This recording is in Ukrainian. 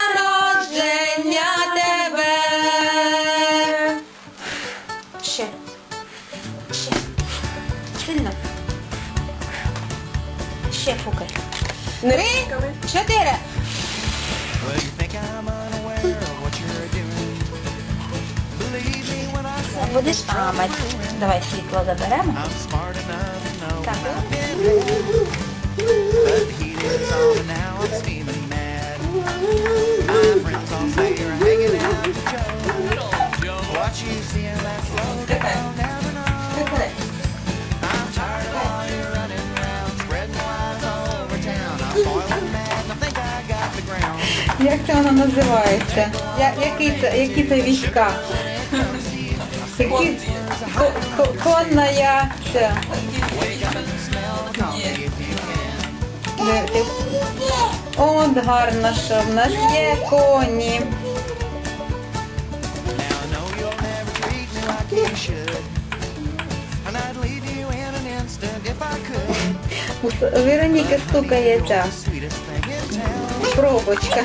Народження тебе. Ще. Ще. Сильно. Ще фукай. Три, чотири. Well, you think I'm unaware Як це воно називається? Я, які, це, які це війська? Які ко- ко- конна я це. От гарно, що в нас є коні. You should. And I'd leave you in an instant if I could. У С- Вероніки стукає ця Sweetest thing in town. пробочка.